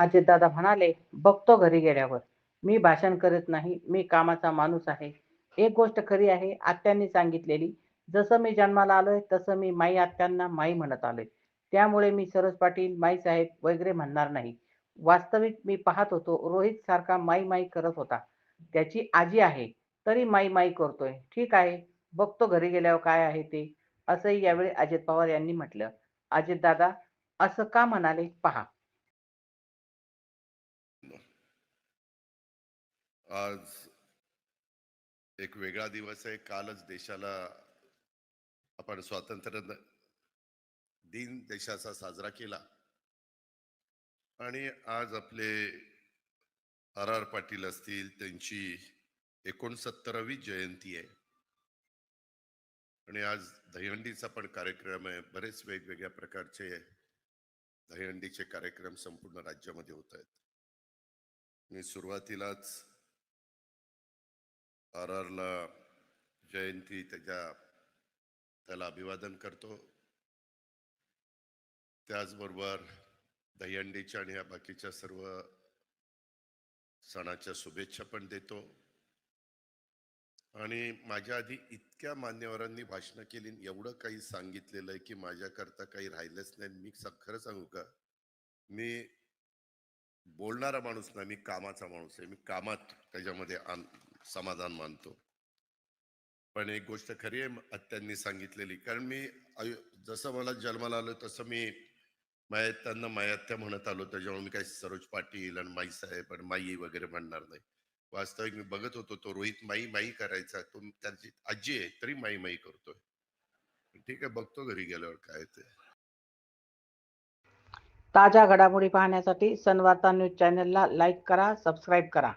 अजितदादा म्हणाले बघतो घरी गेल्यावर. मी भाषण करत नाही मी कामाचा माणूस आहे. एक गोष्ट खरी आहे आत्यांनी सांगितलेली. जसं मी जन्माला आलोय तसं मी माई आत्यांना माई म्हणत आलोय. त्यामुळे मी सरोज पाटील माई साहेब वगैरे म्हणणार नाही. वास्तविक मी पाहत होतो रोहित सारखा माई माई करत होता. त्याची आजी आहे तरी माई माई करतोय. ठीक आहे बघतो घरी गेल्यावर काय आहे ते. असंही यावेळी अजित पवार यांनी म्हटलं. अजितदादा असं का म्हणाले? पहा. आज एक वेगळा दिवस आहे. कालच देशाला आपण स्वातंत्र्य दिन देशाचा साजरा केला. आणि आज आपले आर आर पाटील असतील त्यांची एकोणसत्तरावी जयंती आहे. आणि आज दहीहंडीचा पण कार्यक्रम आहे. बरेच वेगवेगळ्या प्रकारचे दहीहंडीचे कार्यक्रम संपूर्ण राज्यामध्ये होत आहेत. मी सुरुवातीलाच आर आरला जयंती त्याच्या त्याला अभिवादन करतो. त्याचबरोबर दहीहंडीच्या आणि या बाकीच्या सर्व सणाच्या शुभेच्छा पण देतो. आणि माझ्या आधी इतक्या मान्यवरांनी भाषणं केली आणि एवढं काही सांगितलेलं आहे की माझ्याकरता काही राहिलंच नाही. मी खरं सांगू का? मी बोलणारा माणूस नाही मी कामाचा माणूस आहे. मी कामात त्याच्यामध्ये आन- समाधान मानतो. पण एक गोष्ट खरी आहे आत्यांनी सांगितलेली. कारण मी जसं मला जन्माला आलो तसं मी मायात्यांना मायात्या म्हणत आलो त्याच्यामुळे मी काही सरोज पाटील आणि माई साहेब आणि माई वगैरे म्हणणार नाही. वास्तविक मी बघत होतो तो रोहित माई माई करायचा. तो त्याची आजी आहे तरी माई माई करतोय. ठीक आहे बघतो घरी गेल्यावर काय ते. ताज्या घडामोडी पाहण्यासाठी सनवार्ता न्यूज चॅनलला लाईक करा सबस्क्राईब करा.